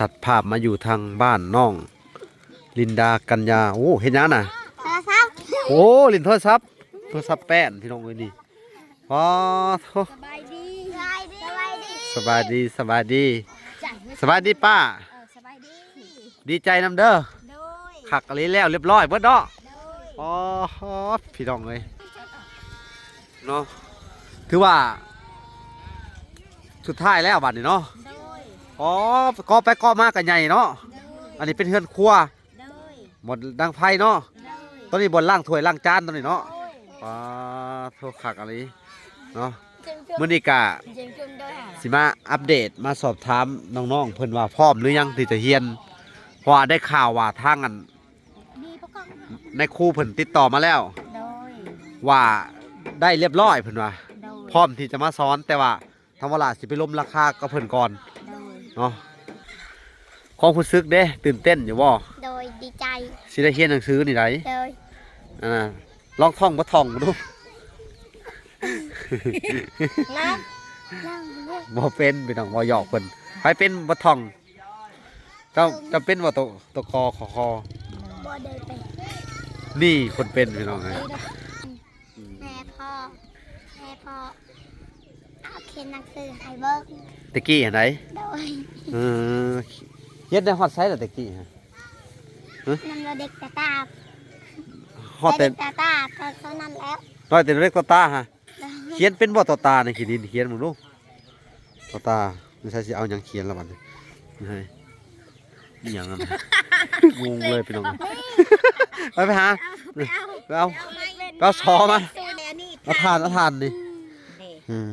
ตัดภาพมาอยู่ทางบ้านน้อง ลินดากัญญาโอ้เห็นยังน่ะโทรศัพท์โอ้ลินโทรศัพท์โทรศัพท์แป้นพี่น้องเอ้ยนี่อ๋อโธ่สบายดีสบายดีสบายดีสบายดีสบายดีจ้ะสบายดีป้า เออสบายดีดีใจนำเด้อโดยขักอะไรแล้วเรียบร้อยเบิดเนาะโดยอ๋อพี่น้องเอ้ยเนาะถือว่า สุดท้ายแล้วบัดนี้เนาะโดย อ๋อก็ไปก็มากันใหญ่เนาะโดยอันนี้เป็นเฮือนครัวโดยหมดดังไฟเนาะโดยตัวนี้บนล่างถ้วยล่างจานตัวนี้เนาะโดยป้าโทษขักอะไรเนาะจึงจุ่มมื้อนี้กะจึงจุ่มโดยหาสิมาอัปเดตมาสอบถามน้องๆเพิ่นว่าพร้อมหรือยังที่จะเฮียนเพราะว่าได้ข่าวว่าทางอันมีปะกองในครูเพิ่นติดต่อมาแล้วโดยว่าได้เรียบร้อยเพิ่นว่าโดยพร้อมที่จะมาสอนแต่ว่าทางเวลาสิไปล้มราคาก็เพิ่นก่อนโดย เนาะความรู้สึกเด้ตื่นเต้นอยู่บ่โดยดีใจสิได้เรียนหนังสือนี่ไดโดยอ่าลองท่องบ่ท่องดูน้ำนั่งเลือกบ่เป็นพี่น้องบ่หยอกเพิ่นใครเป็นบ่ท่องเจ้าจะเป็นบ่ตวตวกอขอคอบ่เดินไปนี่คนเป็นพี่น้องเอ้ยแม่พ่อแม่พ่อเอาเขียนหนังสือให้เบิ่งตะกี้เห็นไหนโดยเออเฮ็ดได้ฮอดไสแล้วตะกี้ฮะนำเราเด็กตาตาฮอดแต่เด็กตาตาเท่านั้นแล้วน้อยแต่เล็กต่อตาฮะโดยเขียนเป็นบ่ต่อตาในขีดินเขียนมึงดูต่อตาไม่ใช่สิเอาหยังเขียนละบัดนี้นี่ให้นี่หยังนั่นงงเลยพี่น้องไปไปหาไปเอาไปเอาไปเอาซอมาสูแนนี่เอาทานเอาทานดิอืม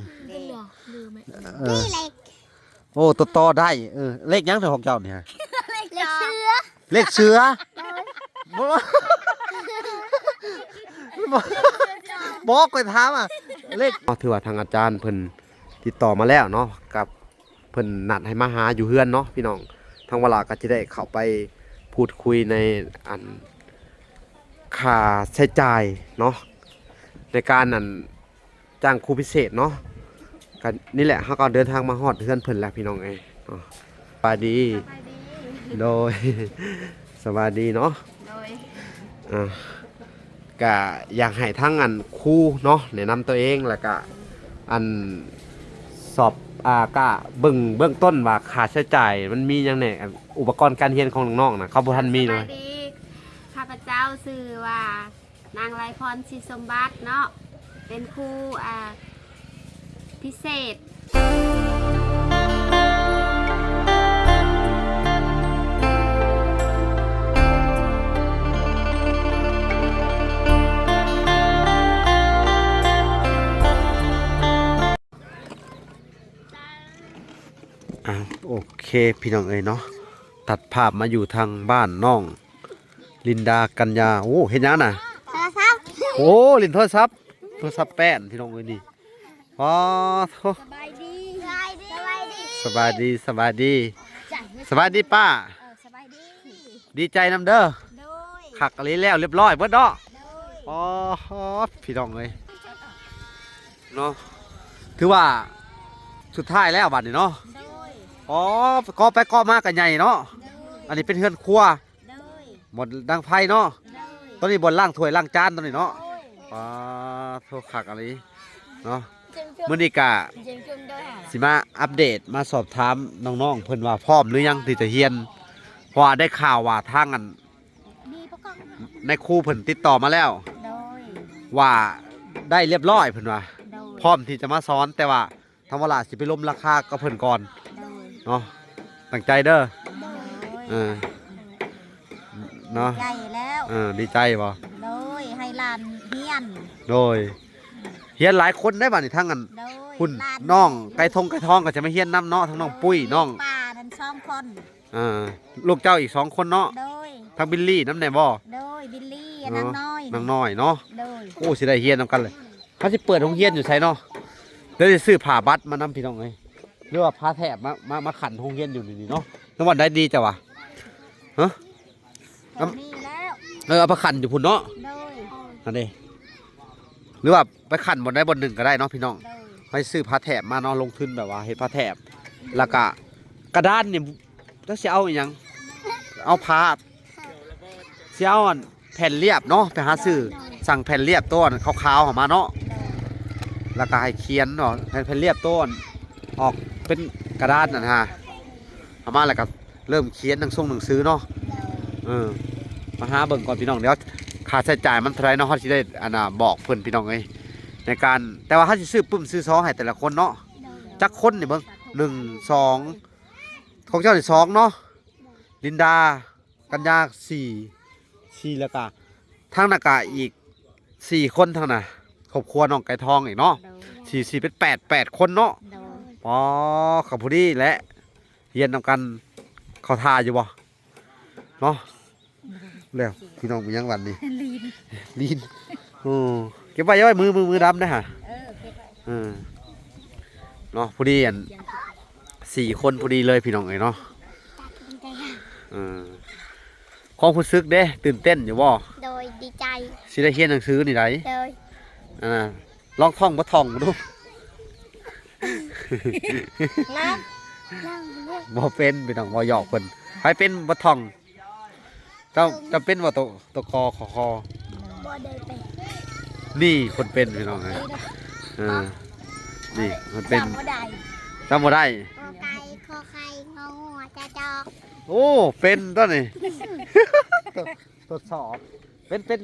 เด็กลืมไหมเออ นี่เล็กโอ้ตัวต่อได้เออเลขหยังเถอะของเจ้าเนี่ยเล็กเชือเลขเสือบ่บ่บอกไปถามอะเลขถือว่าทางอาจารย์เพิ่นติดต่อมาแล้วเนาะกับเพิ่นนัดให้มาหาอยู่เฮือนเนาะพี่น้องทางเวลาก็จะได้เข้าไปพูดคุยในอันค่าใช้จ่ายเนาะในการนั่นจ้างครูพิเศษเนาะ กันนี่แหละเฮาก็เดินทางมาฮอดเฮือนเพิ่นแล้วพี่น้องเอ้ยเนาะสวัสดี โดยสวัสดีเนาะโดยอ่าก็อยากให้ทั้งอันครู่เนาะแนะนำตัวเองแล้วก็อันสอบอ่าก็เบิ่งเบื้องต้นว่าค่าใช้จ่ายมันมีหยังแหน่อุปกรณ์การเรียนของน้องๆนะเขาบ่ทันมีเลยสวัสดีข้าพเจ้าชื่อว่านางไรพรศิสมบัติเนาะเป็นครูอ่า พิเศษ อ่าโอเคพี่น้องเอ้ยเนาะตัดภาพมาอยู่ทางบ้านน้อง ลินดากัญญาโอ้เห็นยังน่ะโทรศัพท์โอ้ลินโทรศัพท์โทรศัพท์แป้นพี่น้องเอ้ยนี่ อ๋อโธ่สบายดีสบายดีสบายดีสบายดีสบายดีจ้ะสบายดีป้า เออสบายดีดีใจนำเด้อโดยขักอะไรแล้วเรียบร้อยเบิดเนาะโดยอ๋อพี่น้องเลยเนาะถือว่าสุดท้ายแล้วบัดนี้เนาะโดยอ๋อก็ไปก็มากันใหญ่เนาะโดยอันนี้เป็นเฮือนครัวโดยหมดดังไฟเนาะโดยตัวนี้บนล่างถ้วยล่างจานตัวนี้เนาะโดยป้าโทษขักอะไรเนาะจึงจุ่ มมื้อนี้กะจึงจุ่มโดยหาสิมาอัปเดตมาสอบถามน้องๆเพิ่นว่าพร้อมหรือยังที่จะเฮียนเพราะว่าได้ข่าวว่าทางอันมีปะกองในครูเพิ่นติดต่อมาแล้วโดยว่าได้เรียบร้อยเพิ่นว่าโดยพร้อมที่จะมาสอนแต่ว่าทางเวลาสิไปล้มราคาก็เพิ่นก่อนโดยเนาะตั้งใจเด้อโดยเออเนาะใหญ่แล้วเออดีใจบ่โดยให้หลานเฮียนโดย เฮียนหลายคนได้บ่นี่ทั้งอันโดยคุณหลาน้องไก่ทงไก่ทองก็จะมาเฮียนนํเนาะทั้งน้องปุ้ยน้องป้าทั้งสองคนอ่าลูกเจ้าอีกสองคนเนาะโดยทั้งบิลลี่น้ำแน่บ่โดยบิลลี่อันนางน้อยนางน้อยเนาะโดยโอ้สิได้เฮียนนํกันเลยเขาสิเปิดโรงเรียนอยู่ไสเนาะเดี๋ยวสิซื้อผ้าบัตรมานํพี่น้องเอ้ยหรือว่าผ้าแถบมามามาขันโรงเรียนอยู่นี่เนาะจังหวัดใดดีจ้ะวะแถวนี้แล้วเออเอาไปขันอยู่พุ่นเนาะโดยนั่นเอง หรือว่าไปขันบนได้บนหนึ่งก็ได้เนาะพี่น้องโดยไปซื้อผ้าแถบมาเนาะลงทุนแบบว่าเฮ็ดผ้าแถบแล้วก็กระดานเนี่ยแล้วสิเอาอีหยังเอาผ้าสิเอาอันแผ่นเรียบเนาะไปหาซื้อสั่งแผ่นเรียบต้นขาวๆออกมาเนาะแล้วก็ให้เขียนเนาะแผ่นแผ่นเรียบต้นออกเป็นกระดาษนั่นฮะเอามาแล้วก็เริ่มเขียนหนังส่งหนังสือเนาะเออมาหาเบิ่งก่อนพี่น้องเดี๋ยว ค่าใช้จ่ายมันเท่าไหรเนาะเขาสิได้อันน่ะบอกเพิ่นพี่น้องเอ้ยในการแต่ว่าเขาสิซื้อปึ้มซื้อซองให้แต่ละคนเนาะจักคนนี่เบิ่งหนึ่งสองของเจ้านี่สองเนาะลินดา กัญญาสี่สี่แล้วก็ทางนากาอีกสี่คนทางน่ะครอบครัวน้องไก่ทองอีกเนาะโดยสี่สี่เป็นแปดแปดคนเนาะโดยอ๋อขับพอดีและเรียนนำกันเขาทาอยู่บ่เนาะ แล้วพี่น้องมียังวันนี้ลีนลีนโอ้เก็บไว้เก็บไว้มือมือมือดำนะฮะเออเก็บไว้เออเนาะพอดีอันสี่คนพอดีเลยพี่น้องเอ้ยเนาะตักเป็นใจเออความรู้สึกเด้ตื่นเต้นอยู่บ่โดยดีใจสิได้เรียนหนังสือนี่ไดโดยอ่าลองท่องบ่ท่องดูน้ำน้ำเลือดบ่เป็นพี่น้องบ่หยอกเพิ่นใครเป็นบ่ท่อง เจ้าจะเป็นว่าตัวตัวคอคอคอบ่ได้ไปนี่คนเป็นพี่น้องเอ้ยเออนี่มันเป็นจำบ่ได้จำบ่ได้กอไก่ขอไข่งอหัวจะจอกโอ้เป็นตัวนี้ทดสอบเป็นเป็น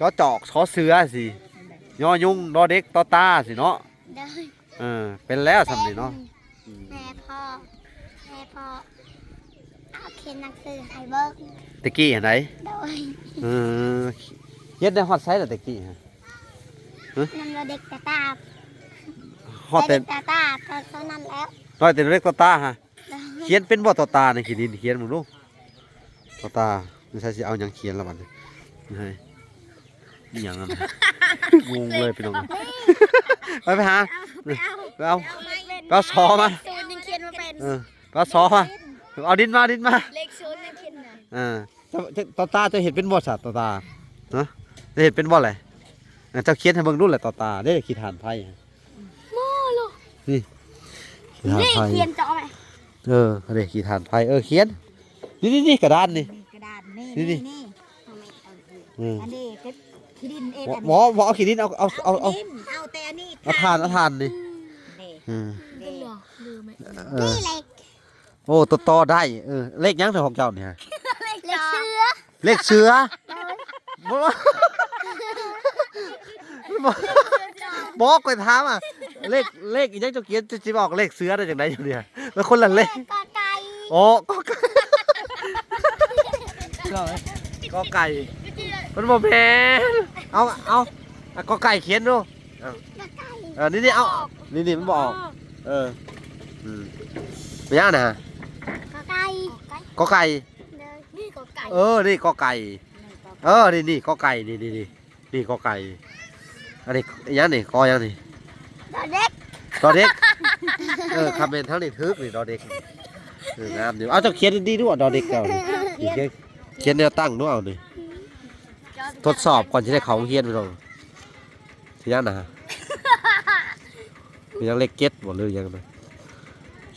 จอจอกชอเสือสิยอยุงดอเด็กตอตาสิเนาะโดยเออเป็นแล้วสำนี่เนาะอืมแม่พ่อแม่พ่อ เอาเขียนหนังสือให้เบิ่งตะกี้เห็นไหนโดยเออเฮ็ดได้ฮอดไซส์แล้วตะกี้ฮะนั่นว่าเด็กตาตาฮอดแต่เด็กตาตาตอนเท่านั้นแล้วน้อยแต่เล็กตอตาฮะโดยเขียนเป็นบ่ตอตาในขีดินเขียนมึงดูตอตาไม่ใช่สิเอาหยังเขียนแล้วบัดนี้นี่ให้นี่หยังนั่นน่ะงงเลยพี่น้องไปไปหาไปเอาไปเอาซอมาศูนย์ยังเขียนมาเป็น เออไปเอาซอมา เอาดินมาดินมาเลขศูนย์ยังเขียนมาอ่าเจ้าเจ้าตอตาจะเห็นเป็นบ่สัตว์ตอตาฮะจะเห็นเป็นบ่อะไรอะเจ้าเขียนให้เบิ่งดูแหละตอตาได้ขีดฐานไพ่โม่โลนี่ขีดฐานนี่ไพ่เขียนจอไหมเออเอาด้ขีดฐานไพ่เออเขียนนี่นี่นี่กระดานนี่กระดาษนี่นี่นี่นี่อืมอันนี้เก็บที่ดินเองหมอหมอเอาขีดดินเอาเอาเอาเอาดินเอาแต่อันนี้เอาทานเอาทานนี่เด็อืมเด็เออนี่เลข โอ้ตัวต่อได้เออเลขหยังเถอะของเจ้าเนี่ยเลขเชือเลขเสือบ่บ่บอกไปถามอะเลขเลขอีหยังเจ้าเขียนจะสิบอกเลขเสือได้จังไดอยู่เนี่ยมันคนละเลขกอไก่โอ้ก็ไก่ก็ไก่มันบ่แม่นเอาเอาอะก็ไก่เขียนดูกอไก่เออนี่นี่เอานี่นี่มันบออกเอออืมไม่ยากนะ กอไก่ก็ไก่เลยนี่กอไก่ เออ นี่ก็ไก่เออนี่นี่ก็ไก่ นี่นี่นี่นี่ก็ไก่ อันนี้อีหยังนี่กอยังนี่ดอเด็กดอเด็ก เออคำเป็นทั้งนี้ทึกนี่ดอเด็กเอองามดีเอาเจ้าเขียนดีๆด้วยดอเด็กเจ้านี่นี่เขียนเขียนแนวตั้งด้วยเอานี่ทดสอบก่อนจะได้เขาโรงเรียนไปลงทีนั้นนะเป็นยังเล็กเก็ตบ่หรือยังนะ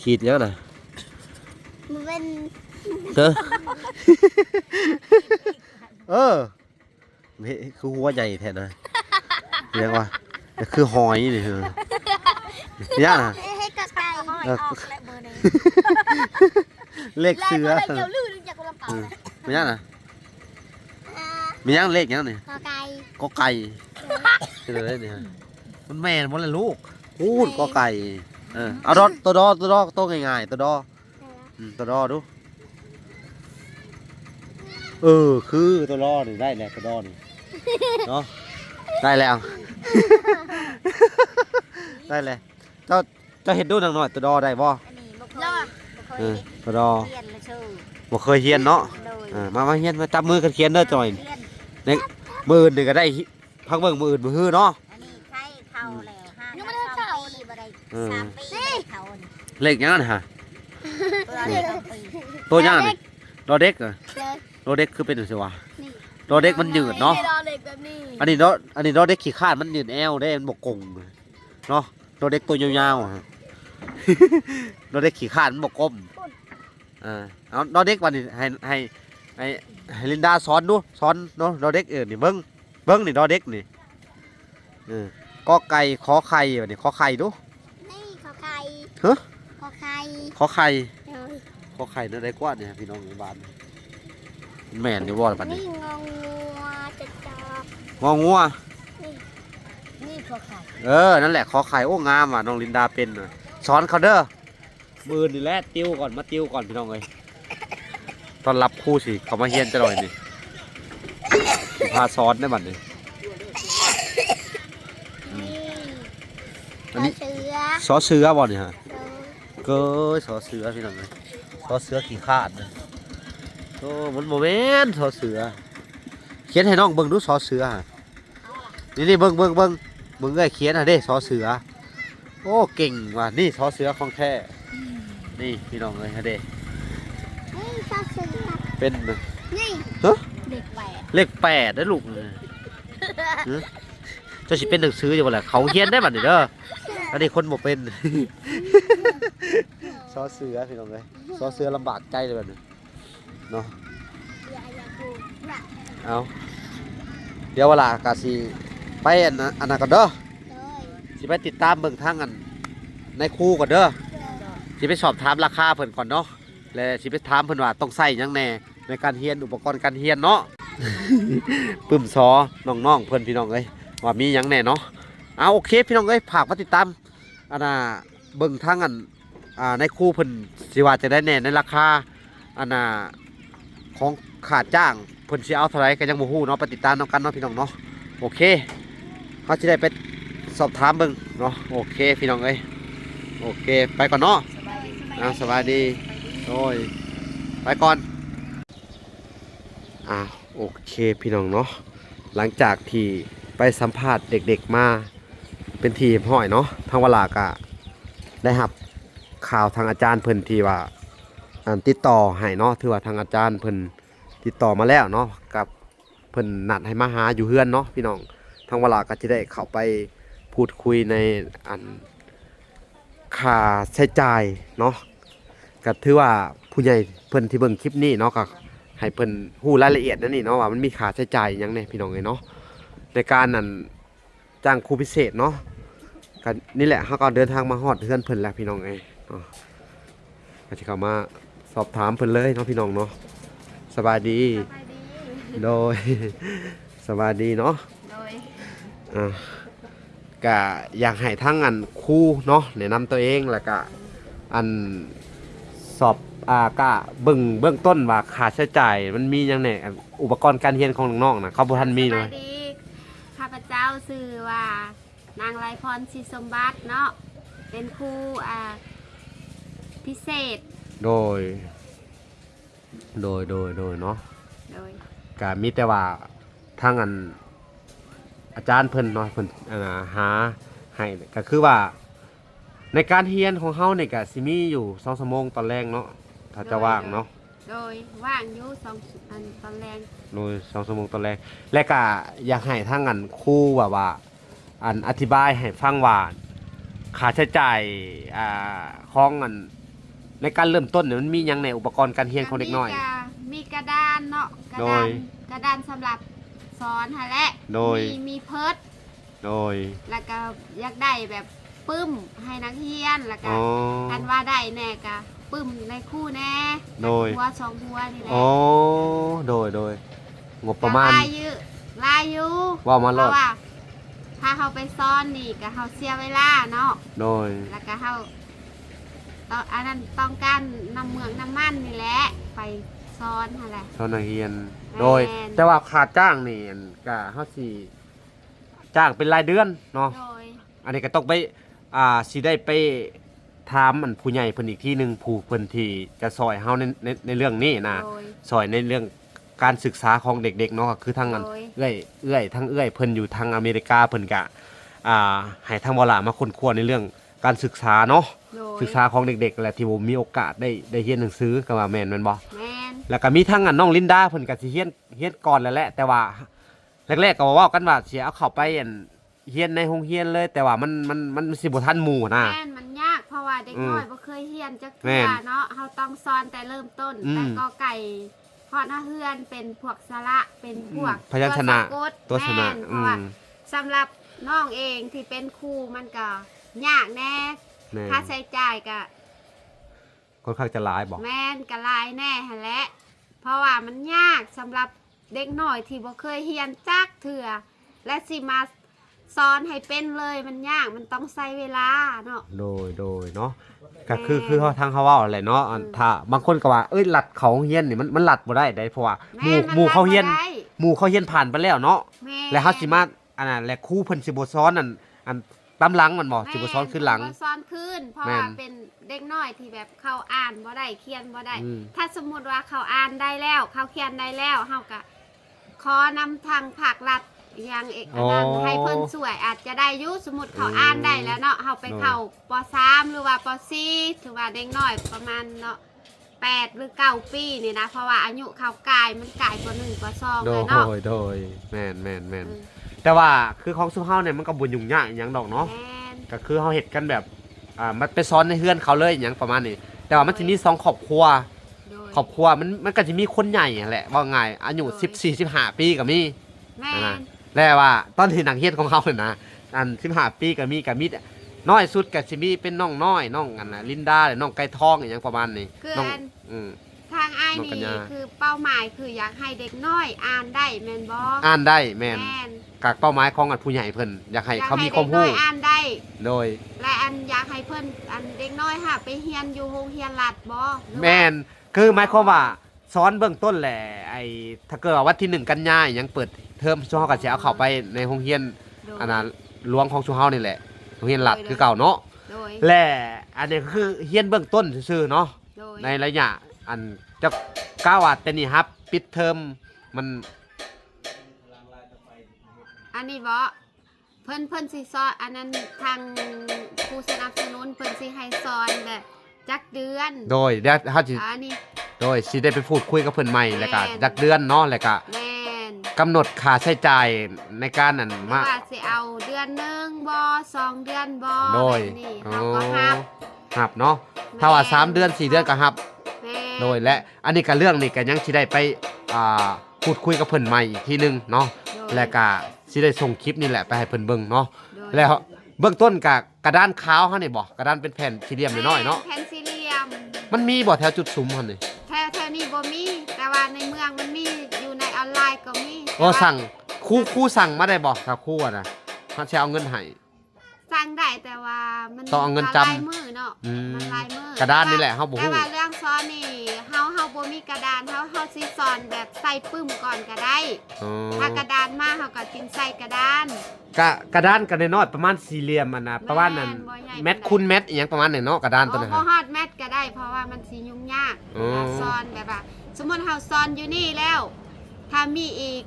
ขีดยังนะ มันเป็นเออเออเฮ้ยคือหัวใหญ่แท้นะเรียกว่าคือหอยนี่เออเนี่ยนะให้กอไก่เออออกและเบอร์หนึ่งเลขเสือเดี๋ยวลื่นจากกระเป๋าเออไม่ยังนะอ่ามียังเลขยังนี่กอไก่ก็ไก่เป็นอะไรเนี่ยมันแม่นหมดเลยลูกพูดก็ไก่เออเอาดอตัวดอตัวดอตัวง่ายๆตัวดออืม ตัวดอดูเออคือตัวดอนี่ได้แล้วตัวดอนี่เนาะได้แล้ว ได้เลยเจ้าเจ้าเห็นดูหนังหน่อยตัวดอได้บ่อันนี้บ่เคยบ่เคเอยอตัวดอเรียนเลยชื่อบ่เคยเฮียนเนาะเลยเออมามาเฮียนมาจับมือกันเขียนเด้อจอยเรียนมืออื่นนี่ก็ได้พักเบิ่งมืออื่นมือฮื้อเนาะอันนี้ใครเข้าแล้วห้ายังไม่ได้เข้าปีบ่ได้เออสามปีบ่ได้เข้าอันนี้เลขยังนั่นฮะ ตัวยังนี่ดอเด็กเหรอเลยดอเด็กคือเป็นจังซี่วะนี่ดอเด็กมันยืดเนาะดอเด็กแบบนี้อันนี้ดออันนี้ดอเด็กขี้ขาดมันยืดแอวได้มันบกกงเนาะดอเด็กตัวยาวๆอะดอเด็กขี้ขาดมันบกกลมเออเอาดอเด็กวันนี้ให้ให้ให้ให้ลินดาสอนดูสอนเนาะดอเด็กเออนี่เบิ้งเบิ้งนี่ดอเด็กนี่เออก็ไก่ขอไข่วันนี้ขอไข่ดูนี่ขอไข่ฮะขอไข่ขอไข่ เดี๋ยวขอไข่เนื้อได้กว่าเนี่ยพี่น้องในบ้านแม่นอยู่บ่ล่ะบัดนี่นี้งองัวจะจอกงองัวนี่ขอไข่เออนั่นแหละขอไข่โอ้งามอะน้องลินดาเป็นน่ะสอนเขาเด้อมือนี่แหละติวก่อนมาติวก่อนพี่น้องเอ้ยตอนรับครู่สิเขามาเฮียนจะหน่อยนี่สิพาสอนได้บัดนี้นี่อันนี้เสือซอเสือบ่นี่ฮะเออเก้ยซอเสือพี่น้องเอ้ย ซอเสือขี้ขาดนะโอ้มันโมเมนซอเสือ เขียนให้น้องเบิ่งดูซอเสือฮะนี่นี่เบิ่งเบิ่งเบิ่งเบิ่งเอ้ยเขียนหะเด้ซอเสือ โอ้เก่งว่ะนี่ซอเสือของแท้นี่พี่น้องเอ้ยฮะเด้นี่ชอบเสือเป็นนี่ฮะเด็กแปดเลขแปดนะลูกเอ้ยฮะเจ้าสิเป็นหนังสืออยู่บ่ล่ะเขาเขียนได้บัดนี้เด้ออันนี้คนบ่เป็น ซอเสือพี่น้องเอ้ยซอเสือลำบากใจเลยแบัดนี้เนาะเอาเดี๋ยวเวลากาสิไปอันนาอันนั้นก่อนเด้อสิไปติดตามเบิ่งทางอัน ในครูก่อนเด้อสิไปสอบถามราคาเพิ่นก่อนเนาะแล้วสิไปถามเพิ่นว่าต้องใส่ยังแน่ในการเรียนอุปกรณ์การเรียนเนาะปึ้มซอน้องๆเพิ่นพี่น้องเอ้ยว่ามียังแน่เนาะเอาโอเคพี่น้องเอ้ยฝากมาติดตามอันน่ะเบิ่งทางอัน อ่าในครูเพิ่นสิว่าจะได้แน่ในราคาอันน่ะของขาดจ้างเพิ่นสิเอาเท่าไหร่ก็ยังบ่ฮู้เนาะไปติดตามนํกันเนาะพี่น้องเนาะโอเคเขาสิได้ไปสอบถามเบิ่งเนาะโอเคพี่น้องเอ้ยโอเคไปก่อนเนาะอ่าสบายดีโอ้ยไปก่อนอ่าโอเคพี่น้องเนาะหลังจากที่ไปสัมภาษณ์เด็กๆมาเป็นทีมห้อยเนาะทางเวลากะได้รับ ข่าวทางอาจารย์เพิ่นที่ว่าติดต่อให้เนาะถือว่าทางอาจารย์เพิ่นติดต่อมาแล้วเนาะกับเพิ่นนัดให้มาหาอยู่เฮือนเนาะพี่น้องทางเวลาก็จะได้เข้าไปพูดคุยในอันค่าใช้จ่ายเนาะก็ถือว่าผู้ใหญ่เพิ่นที่เบิ่งคลิปนี้เนาะก็ให้เพิ่นฮู้รายละเอียดนั่นนี่เนาะว่ามันมีค่าใช้จ่ายยังแหน่พี่น้องเอ้ยเนาะในการนั่นจ้างครูพิเศษเนาะก็นี่แหละเฮาก็เดินทางมาฮอดเฮือนเพิ่นแล้วพี่น้องเอ้ย เนาะก็สิเข้ามาสอบถามเพิ่นเลยเนาะพี่น้องเนาะสบายดีไปดีโดย สบายดีเนาะโดยอ่าก็อยากให้ทั้งอันครู่เนาะแนะนำตัวเองแล้วก็อันสอบอ่าก็เบิ่งเบื้องต้นว่าค่าใช้จ่าย มันมีหยังแหน่อุปกรณ์การเรียนของน้องๆนะเขาบ่ทันมีเลยสวัสดีข้าพเจ้าชื่อว่านางไรพรศิสมบัติเนาะเป็นครูอ่า พิเศษ โดย โดยโดยโดยเนาะโดยก็มีแต่ว่าทางอันอาจารย์เพิ่นเนาะเพิ่นอ่าหาให้ก็คือว่า ในการเรียนของเฮาเนี่ยก็สิมีอยู่2ชั่วโมงตอนแรกเนาะถ้าจะว่างเนาะโดยว่างอยู่สองอันตอนแรงโดยสองชั่วโมงตอนแรกและก็อยากให้ทางอันครู่แบบว่า อันอธิบายให้ฟังว่าค่าใช้จ่ายอ่าของอัน ในการเริ่มต้นเนี่ยมันมีหยังในอุปกรณ์การเรียนของเด็กน้อย มีะมีกระดานเนาะกระโดดายนกระดานสำหรับสอนฮะแหละโดย มีมีเพิร์ดโดยแล้วก็อยากได้แบบปึ้มให้นักเรียนแล้วก็อ๋อ กันว่าได้แน่กะปึ้มในคู่แน่โดย หัวสองหัวนี่แหละอ๋อโดยโดยงบประมาณ ลายอยู่ลายอยู่ว่ามาเพโลดราะว่าถ้าเขาไปซ่อนนี่ก็เขาเสียเวลาเนาะโดย แล้วก็เขา ต้องอันนั้นต้องการนำเมืองน้ำมันนี่แหละ ไปซ่อนอะไรเท่านักเรียนแม่นโดยแต่ว่าค่าจ้างนี่อันก็เฮาสิจ้างเป็นรายเดือนเนาะ โดย อันนี้ก็ต้องไปอ่าสิได้ไปถามอันผู้ใหญ่เพิ่นอีกที่หนึ่งผู้เพิ่นที่จะซอยเฮาในในในเรื่องนี้นะโดย ซอยในเรื่องการศึกษาของเด็กๆเนาะก็คือทางอันโดยเอื้อยเอื้อยทั้งเอื้อยเพิ่นอยู่ทางอเมริกาเพิ่นกะอ่าให้ทางบลามาค้นคว้าในเรื่อง การศึกษาเนาะโดยศึกษาของเด็กๆแหละที่ผมมีโอกาสได้ได้เรียนหนังสือก็ว่าแม่นแม่นบ่แมนแล้วก็มีทั้งอันน้องลินดาเพิ่นก็สิเรียนเรียนก่อนแล้วแหละแต่ว่าแรกๆก็เว้ากันว่าสิเอาเข้าไปอันเรียนในโรงเรียนเลย แต่ว่ามันมันมันสิบ่ทันหมู่นะ แมนมันยากเพราะว่าเด็กอืมน้อยบ่เคยเรียนจักแม่เทื่อนเนาะเฮาต้องสอนแต่เริ่มต้นอืมแต่ก็ไก่ฮอดหาเฮือนเป็นพวกสระเป็นพวกพยัญชนะตัวสะกดตัวชนะแม่เพอืราะว่ามสำหรับน้องเองที่เป็นครูมันก็ ยากแน่แม่ค่าใช้จ่ายก็ค่อนข้างจะหลายบอกแม่นก็หลายแน่หั่นแหละเพราะว่ามันยากสำหรับเด็กน้อยที่บ่เคยเรียนจักเทื่อและสิมาสอนให้เป็นเลยมันยากมันต้องใช้เวลาเนาะ โดยโดยเนาะก็คือแม่คือเขาทางเขาเว่าอะไรเนาะอันอืมถ้าบางคนก็ว่าเอ้ยหลัดเขาเฮียนนี่มันมันหลัดบ่ได้ได้เพราะว่าหมู่แนหมู่เขาเฮียนรับบ่ได้ หมู่เขาเฮียนผ่านไปแล้วเนาะ แม่แล้วเฮาสิมาอันนั้นแหละครูเพิ่นสิบ่สอนอันอัน ตำหลังมันบ่สิบ่สอนขึ้นหลังแม่บ่ซ้อนขึ้น เพราะแม่นว่าเป็นเด็กน้อยที่แบบเขาอ่านบ่ได้เขียนบ่ได้ อืม ถ้าสมมุติว่าเขาอ่านได้แล้ว เขาเขียนได้แล้วเฮาก็ขอนำทางภาครัฐอยังเอกอันนั้นให้เพิ่นช่วยอาจจะได้อยุสมมุติเขาอ่านได้แล้วเนาะเฮาไปเข้าป .3 หรือว่าป .4 ถือว่าเด็กน้อยประมาณเนาะ8หรือ9ปีนี่นะ เพราะว่าอายุเขากายมันกายกว่า1กว่า2โดเลยยเนาะโดยแม่นแม่นแม่นอืม แต่ว่าคือของซุมเฮาเนี่ยมันก็บ่ยุ่งยากอิหยังดอกเนาะแม่นก็คือเฮาเฮ็ดกันแบบ อ่า มันไปสอนในเฮือนเขาเลยอิหยังประมาณนี้ แต่ว่ามันสิมีสองครอบครัวโดยครอบครัวมันมันก็จะมีคนใหญ่นั่นแหละว่าง่ายอายุโดย14 15ปีก็มี แม่นะนแล้วว่าตอนที่หนังเฮ็ดของเขาเนี่ยนะอัน15ปีก็มีก็มีน้อยสุดก็สิมีเป็นน้องน้อยน้องอันน่ะลินดาหรือน้องไก่ทองอหยังประมาณนี้คือน้องอัน อืม ทางไอ้ายน้องกัญนี่ญา คือเป้าหมายคืออยากให้เด็กน้อยอ่านได้แมนบออ่านได้แม่นแม่นกากเป้าหมายของอันผู้ใหญ่เพิ่นอยากให้อยากเขาให้มีคเด็วามกน้อรู้ยอ่านได้ โดย และอันอยากให้เพิ่นอันเด็กน้อยค่ะไปเฮียนอยู่โรงเรียนรัฐบอแม่นคือหมายความว่าสอนเบื้องต้นแหละไอ้ถ้าเกิดว่าวันที่หนึ่งกันยายนยังเปิดเทอมช่วงเฮาก็สิเอาเข้าไปในโรงเรียนอันนั้นหลวงของชูเฮานี่แหละโรงเรียนรัฐคือเก่าเนาะโดยและอันนี้ก็คือเรียนเบื้องต้นซื่อๆเนาะโดยในระยะ อันจะก้าวว่าแต่นี่ครับ ปิดเทอมมันอันนี้บอเพิ่นเพิ่นสิสอนอันนั้นทางผู้สนับสนุนเพิ่นสิให้สอนแบบจักเดือนโดยเดี๋ยวเฮาสิอันนี้โดยสิได้ไปพูดคุยกับเพิ่นใหม่แล้วก็แม่นจักเดือนเนาะแล้วก็แม่นกำหนดค่าใช้จ่ายในการนั่นหรือมาว่าสิเอาเดือนหนึ่งบอสองเดือนบอโดยแบบนี้อ๋อเขาก็ฮับ หับเนาะถ้าว่า3เดือน4เดือนก็หับแม่ โดยและอันนี้ก็เรื่องนี้ก็ยังสิได้ไปอ่าพูดคุยกับเพิ่นใหม่อีกทีหนึงเนาะโดยแล้วก็สิได้ส่งคลิปนี่แหละไปให้เพิ่นเบิ่งเนาะโดยแล้วเบื้องต้นก็กระดานขาวเฮานี่บ่กระดานเป็นแผ่นสี่เหลี่ยมน้อยๆเนาะแผ่นสี่เหลี่ยมมันมีบ่แถวจุดสุมหั่นนี่แถวแถวนี้บ่มีแต่ว่าในเมืองมันมีอยู่ในออนไลน์ก็มีโอ้แต่ว่าสั่งครู่ครู่สั่งมาได้บ่ถ้าครู่อะนะเขาสิเอาเงินให้ สั่งได้แต่ว่ามันต้องเอาเงินจำลายมือเนาะอืม มันลายมือกระดานนี่แหละเฮาบ่ฮู้แต่ว่าเรื่องซ้อนนี่เฮาเฮาบ่มีกระดานเฮาเฮาสิสอนแบบใส่ปึ้มก่อนก็ได้ อ๋อถ้ากระดานมาเฮาก็จึงใส่กระดาน กะกระดานก็น้อยๆประมาณสี่เหลี่ยมอันน่ะประมาณนั้นแม่นบ่ใหญ่ แมตคูณแมตอีหยังประมาณนั้นเนาะกระดานตัวนั้นบ่น่ะฮอดแมทก็ได้ เพราะว่ามันสิยุ่งยากอ๋อเวลาสอนแบบว่าสมมุติเฮาสอนอยู่นี่แล้ว ถ้ามีอีก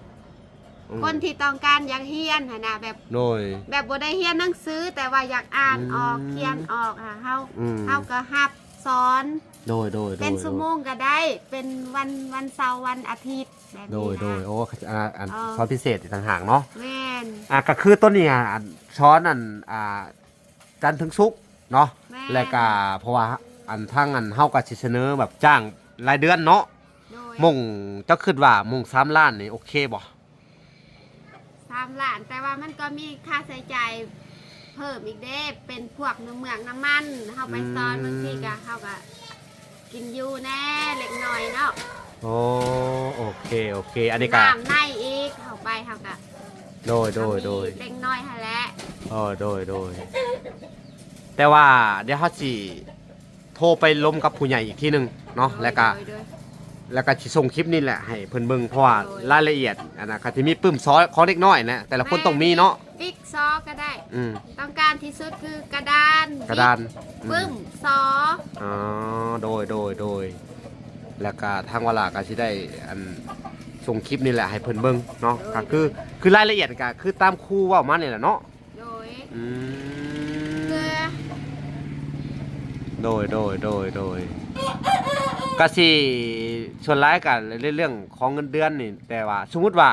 อืม คนที่ต้องการอยากเฮียนหั่นน่ะแบบโดย แบบบ่ได้เฮียนหนังสือแต่ว่าอยากอ่านอืมออกเขียนออกค่ะเฮาอืมเฮาก็ฮับสอนโดยโดยโดเป็นยชั่วโมงก็ได้ เป็นวันวันเสาร์วันอาทิตย์แบบโดนี้ยโดยนะ โอ้อ่าอันอ๋อซอสพิเศษอีกต่างหากเนาะแม่น อะก็คือตัวนี้อะอันช้อนอันอ่าจันทร์ถึงศุกร์เนาะแม่ แล้วก็เพราะว่าอันทั้งอันเฮาก็สิเสนอแบบจ้างรายเดือนเนาะโดย มงเจ้าคิดว่ามุง3ล้านนี่โอเคบ่ สามล้าน แต่ว่ามันก็มีค่าใช้จ่ายเพิ่มอีกเด้ เป็นพวกน้ำเมืองน้ำมันเฮาไปสอนบางทีก็เฮาก็กินอยู่แน่เล็กน้อยเนาะโอ้โอเคโอเค อันนี้ก็น้ำในอีกเฮาไปเฮาก็โดยโดยโดยเล็กน้อยหั่นแหละเออโดยโดยแต่ว่าเดี๋ยวเขาสิโทรไปล้มกับผู้ใหญ่อีกทีหนึงเนาะแล้วก็โดยโดย แล้วก็สิส่งคลิปนี่แหละให้เพิ่นเบิ่งเพราะว่ารายละเอียดอันน่ะก็สิมีปึ้มซอของเด็กน้อยนะแต่ละคนต้องมีเนาะบิ๊กซอก็ได้ อืมต้องการที่สุดคือกระดานกระดานปึ้มซออ๋อโดยโดยโดย แล้วก็ทางเวลาก็สิได้อันส่งคลิปนี่แหละให้เพิ่นเบิ่งเนาะก็คือคือรายละเอียดก็คือตามครูเว้ามานี่แหละเนาะโดยอืเพื่มอโดยโดยโดยโดย ก็สิชวนร้ายกันเรื่องของเงินเดือนนี่ แต่ว่า สมมุติว่า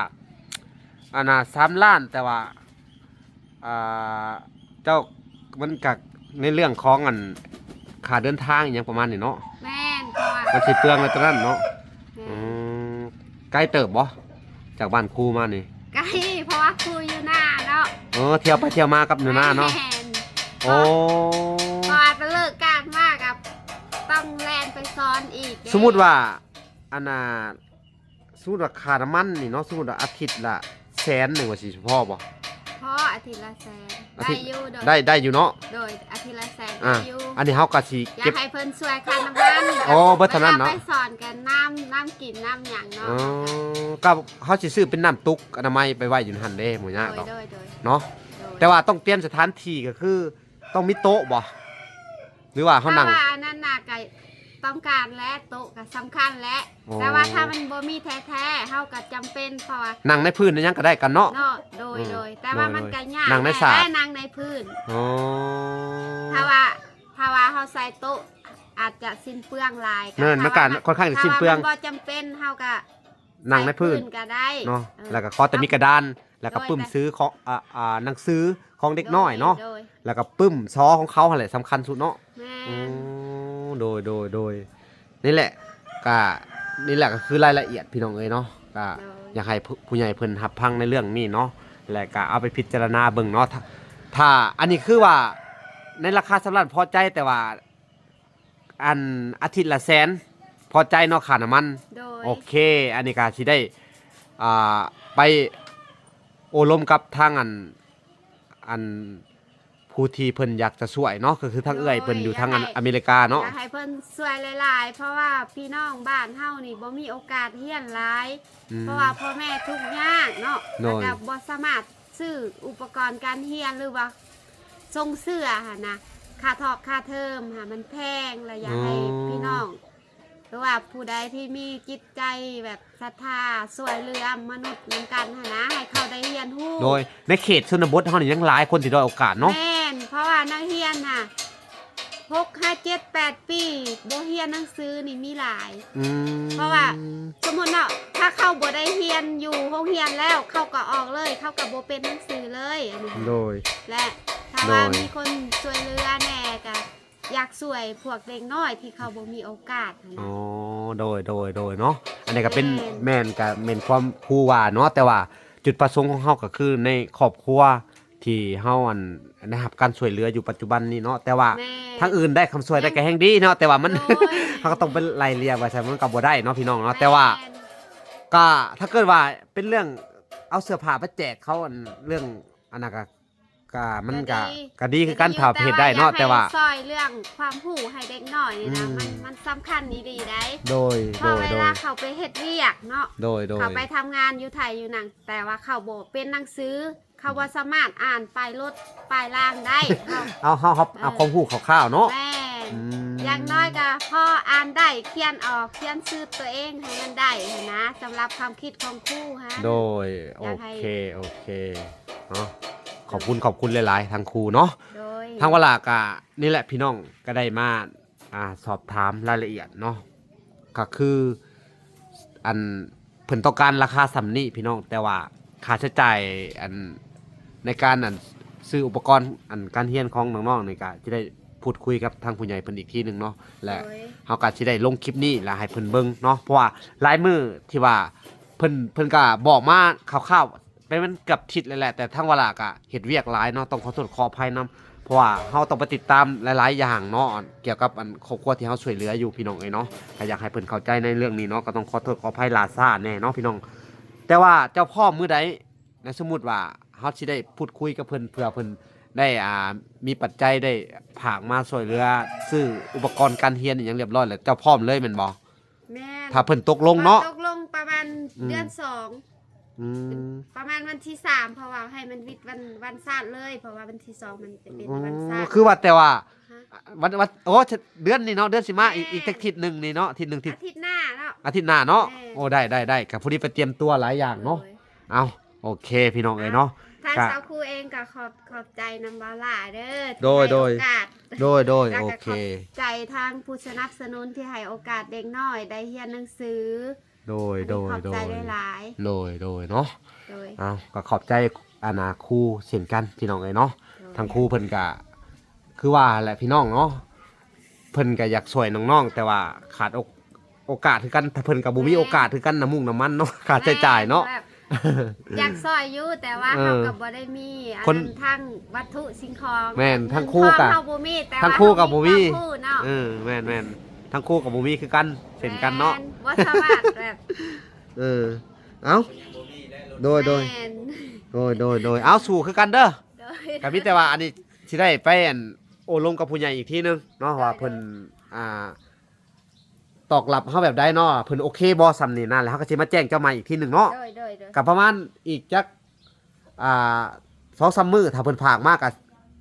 อันน่ะสามล้านแต่ว่าอ่าเจ้ามันกัในเรื่องของอันค่าเดินทางอหยังประมาณนี้เนาะแม่นเพราะว่ามันสิเปลืองในตรงนั้นเนาะแม่อืนมใกล้เติบบ่จากบ้านครูมานี่ไกลเพราะว่าครูอยู่หน้าเนาะเออเที่ยวไปเที่ยวมากับหนูนาเนาะแม่นโอ้ อนอีกเด้สมมุติว่าอันน่ะสมมุติว่าค่าน้ำมันนี่เนาะสมมุติว่าอาทิตย์ละแสนหนึ่งว่าสิพอบ่เพราะอาทิตย์ละแสนอาได้ทิตย์ อยู่โดยได้ได้อยู่เนาะโดยอาทิตย์ละแสนอะได้อยู่อันนี้เฮาก็สิอยาเก็บ กให้เพิ่นช่วยค่าน้ำมันโอ้เบิดเท่านั้นเนาะ วลไปสอนกันน้ำน้ำกินน้ำหยังเนาะอ๋อก็เฮาสิซื้อเป็นน้ำตุกอนามัยไปไว้อยู่หั่นเด้หมู่ยากโดดอยกโดยโดยเนาะ โดยแต่ว่าต้องเตรียมสถานที่ก็คือ ต้องมีโต๊ะบ่หรือว่าเฮาถ้านั่ง ว่าอันนั้นน่ะก็ ต้องการและโต๊ะก็สำคัญและโอ้ แต่ว่าถ้ามันบ่มีแท้ๆเฮาก็จำเป็นเพราะว่านั่งในพื้นนี่ยังก็ได้กันเนาะ เนาะโดยอืมโดย แต่ว่าโดยมันโดยก็ยากนั่งในศาลและนั่งในพื้นอ๋อถ้าว่าถ้าว่าเฮาใส่โต๊ะอาจจะสิ้นเปลืองหลายเนั่นมันก็ค่อนข้างจะสิ้นเปลืองถ้าว่ามันบ่จำเป็นเฮาก็นั่งในพื้นใส่ก็ได้เนาะออ แล้วก็ขอแต่มีกระดาน แล้วก็โดย ปึ้มแต่ซื้อของอ่าอ่าหนังสือของเด็กน้อยเนาะโดยแล้วก็ปึ้มซอของเขาหั่นแหละสำคัญสุดเนาะแม่อืม โดยโดยโดยนี่แหละก็นี่แหละก็คือรายละเอียดพี่น้องเอ้ยเนาะก็โดยอยากให้ผู้ผู้ใหญ่เพิ่นรับพังในเรื่องนี้เนาะและก็เอาไปพิจารณาเบิ่งเนาะถ้าถ้าอันนี้คือว่าในราคาสำหรับพอใจแต่ว่า อันอาทิตย์ละแสนพอใจเนาะค่าน้ำมัน โดยโอเค อันนี้ก็สิได้อ่าไปโอลมกับทางอันอัน ผู้ที่เพิ่นอยากจะช่วยเนาะก็คือทางเอื้อยเพิ่นอยู่ทางอันอเมริกาเนาะอยากให้เพิ่นสวยหลาย ๆ เพราะว่าพี่น้องบ้านเฮานี่บ่มีโอกาสเรียนหลาย อืม เพราะว่าพ่อแม่ทุกข์ยากเนาะโดยแล้วก็บ่สามารถซื้ออุปกรณ์การเรียนหรือว่าส่งเสื้อหั่นนะค่าทอกค่าเทอมค่ะมันแพงแล้วอยากให้พี่น้อง หรือว่าผู้ใดที่มีจิตใจแบบศรัทธาสวยเรือมนุษย์เหมือนกันหั่นนะให้เขาได้เรียนรู้โดยในเขตชนบทเฮานี่ยังหลายคนที่ด้อยโอกาสเนาะ แม่นเพราะว่านักเรียนน่ะหกห้าเจ็ดแปดปีบ่เรียนหนังสือนี่มีหลาย อืมเพราะว่า สมมุติเนาะถ้าเขาบ่ได้เรียนอยู่โรงเรียนแล้วเขาก็ออกเลย เขาก็บ่เป็นหนังสือเลยอันนี้โดย และถ้าว่าโดย มีคนช่วยเหลือแน่ก็ อยากช่วยพวกเด็กน้อยที่เขาบ่มีโอกาสหั้นอ๋นะอโดยโดยโดยเนาะอันนี้ก็เป็นแม่นแม่นกับแม่นความครูว่าเนาะแต่ว่าจุดประสงค์ของเฮาก็คือในครอบครัวที่เฮาอันได้รับการช่วยเหลืออยู่ปัจจุบันนี้เนาะแต่ว่าแม่ทางอื่นได้คำช่วยได้ก็แห่งดีเนาะแต่ว่ามันโดยเขาก็ต้องเป็นไล่เลียว่าใช่มันก็บ่ได้เนาะพี่น้องเนาะแต่ว่าม่นก็ถ้าเกิดว่าเป็นเรื่องเอาเสื้อผ้าไปแจกเขาอันเรื่องอันนั้นก็ ก็มันก็ก็ดีคือการผ่าเพจได้เนาะแต่ว่าอยกให้ซอยเรื่องความผู้ให้เด็กน้อยนี่นะอืมมันมันสำคัญดีๆได้โดยเพโดราะยเวโดลายเขาไปเฮ็ดเวียกเนาะโดยโดยเขาไปทำงานอยู่ไทยอยู่หนังแต่ว่าเขาโบเป็นหนังสือเขาบ่สามารถอ่านปลายรถปลายล่างได้เขาเอาเฮาเฮาเอาความรู้คร่าวๆเนาะแม่นอืมอย่างน้อยก็พ่ออ่านได้เขียนออกเขียนชื่อตัวเองให้มันได้หั้นนะสำหรับความคิดของครูฮะโดยโออยากให้เคโอเคเนาะ ขอบคุณขอบคุณหลายๆ ทางครูเนาะโดยทางวลากะนี่แหละพี่น้องก็ได้มาอ่าสอบถามรายละเอียดเนาะก็คืออันเพิ่นต้องการราคาสำนี้พี่น้อง แต่ว่าค่าใช้จ่ายอันในการอันซื้ออุปกรณ์อันการเรียนของน้องๆนี่ก็จะได้พูดคุยกับทางผู้ใหญ่เพิ่นอีกทีหนึงเนาะและ โดย เฮาก็สิได้ลงคลิปนี้แล้วให้เพิ่นเบิ่งเนาะเพราะว่าหลายมือที่ว่าเพิ่นเพิ่นก็บอกมาคร่าวๆ เป็นมันเกับทิศเลยแหละ แต่ทั้งเวลาก็เฮ็ดเวียกหลายเนาะต้องขอโทษขออภัยนํเพราะว่าเฮาต้องไปติดตามหลายๆอย่างเนาะเกี่ยวกับอันครอบครัวที่เฮาช่วยเหลืออยู่พี่น้องเอ้ยเนาะก็อยากให้เพิ่นเข้าใจในเรื่องนี้เนาะก็ต้องขอโทษขออภัยลาซ่าแน่เนาะพี่น้อง แต่ว่าเจ้าพ่อมื้อใดนะสมมุติว่าเฮาสิได้พูดคุยกับเพิ่นเพื่อเพิ่นได้อ่ามีปัจจัยได้ผากมาช่วยเหลือซื้ออุปกรณ์การเรียนอหยังเรียบร้อยแล้วเจ้าพร้อมเลยแม่นบ่แม่นถ้าเพิ่นตกลงเนาะ ตกลงประมาณอืมเดือนสอง อืมประมาณวันที่สามเพราะว่าให้มันวิทย์วันวันศาสตร์เลย เพราะว่าวันที่สองมันจะเป็นวันศาสตร์คือว่าแต่ว่าฮะวันวันโอ้เดือนนี้เนาะเดือนสิมาอีกอีกจักทิศหนึงนี่เนาะอาทิศหนึงทิศอาทิตย์หน้าเนาะ อาทิตย์หน้าเนาะแม่โอ้ได้ได้ได้กับผู้นี้ไปเตรียมตัวหลายอย่างเนาะโดยเอาโอเคพี่น้องเอ้ยเนาะ ทางครับสาวครูเองก็ขอบขอบใจนำบาลาเด้อที่โดยให้โดย โอกาส โดยโดยแล้วโอก็เค ขอบใจทางผู้สนับสนุนที่ให้โอกาสเด็กน้อย ได้เรียนหนังสือ โดย โดย ขอบโดใจย หลายโดย โดยเนาะๆโดยเอาก็ขอบใจอานาครูเช่นกันพี่น้องเอ้ยเนาะ โดย ทางครูเพิ่นก็คือว่าแหละพี่น้องเนาะเพิ่นก็อยากช่วยน้องๆแต่ว่าขาดโอกโอกาสคือกันถ้าเพิ่นก็บ่มีโอกาสคือกันน้ำมุกน้ำมันเนาะค่าใช้จ่ายเนาะ แบบอยากซอยอยู่แต่ว่าเออเฮากับบ่ได้มีอันคนนั้นทั้งวัตถุสิ่งของแม่นทั้งคู่กะเงินทองเฮาบ่มีแต่ว่าทั้งคู่กับบ่มีเฮาคู่เนาะเออแม่นแม่น ทั้งคู่กับบ่มีคือกันเช่นกันเนาะแม่บ่สามารถแบบเออ เอ้าโดยโดยแม่นโดยโดยโดยเอาสู่คือกันเด้อโดยก็มีแต่ว่าอันนี้สิได้ไปอันโอลมกับผู้ใหญ่อีกทีนึงเนาะว่าเพิ่นอ่าตอกรับเฮาแบบใดเนาะเพิ่นโอเคบ่ซำนี่นั่นแล้วเฮาก็สิมาแจ้งเจ้าใหม่อีกทีหนึงเนาะ โดยโดยโดยกับประมาณอีกจักอ่าสองสามมือถ้าเพิ่นผากมากกับ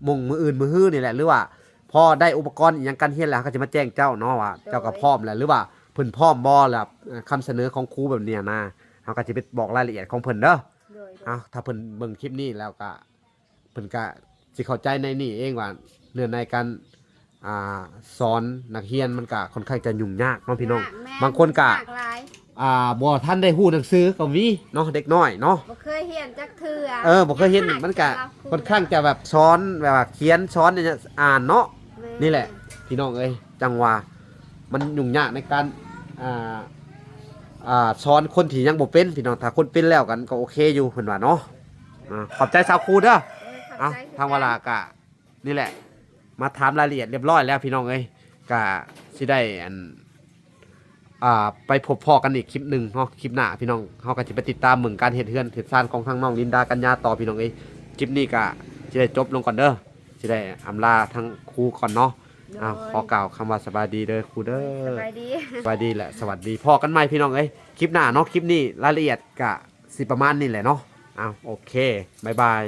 มุงมืออื่นมือฮื้อนี่แหละหรือว่า พอได้อุปกรณ์อหยังกันเฮียนแล้วก็จะมาแจ้งเจ้าเนาะว่าเจ้าก็พร้อมแล้วหรือว่าเพิ่นพร้อมบ่แล้วคำเสนอของครูแบบเนี้ยนะเฮาก็สิไปบอกรายละเอียดของเพิ่นเด้อโดยโดย เอาถ้าเพิ่นเบิ่งคลิปนี้แล้วก็เพิ่นก็สิเข้าใจในนี่เองว่าเรื่องในการอ่าสอนนักเรียนมันก็ค่อนข้างจะยุ่งยากเนาะพี่น้อง แม่บางคนก็ หลากหลายอ่าบ่ทันได้ฮู้หนังสือก็มีเนาะเด็กน้อยเนาะ บ่เคยเห็นจักเทื่อเออบ่เคยเห็นมันก็ค่อนข้างจะแบบช้อนแบบว่าเขียนช้อนเนี่ยอ่านเนาะแม่ นี่แหละ พี่น้องเอ้ยจังหวะมันยุ่งยากในการอ่าอ่าช้อนคนที่ยังบ่เป็นพี่น้องถ้าคนเป็นแล้วกันก็โอเคอยู่เพิ่นว่าเนาะอ่าขอบใจสาวครูเด้อโดยเอาเข้ใจทางเวลากะนี่แหละ มาถามรายละเอียดเรียบร้อยแล้วพี่น้องเอ้ยกะสิได้อันอ่าไปพบพ่อกันอีกคลิปหนึ่งเนาะคลิปหน้าพี่น้องเฮาก็สิไปติดตามเมืองการเฮ็ดเฮือนเฮ็ดซานของทางน้องลินดากัญญาต่อพี่น้องเอ้ยคลิปนี้กะสิได้จบลงก่อนเด้อ สิได้อำลาทั้งครูก่อนเนาะอ้าวขอกล่าวคำว่าสบายดีเด้อครูเด้สอบายดีสวัสดีแหละสวัสดีพ่อกันใหม่พี่น้องเอ้ยคลิปหน้าเนาะคลิปนี้รายละเอียดกะสิประมาณนี้แหละเนาะอ้าวโอเคบายบาย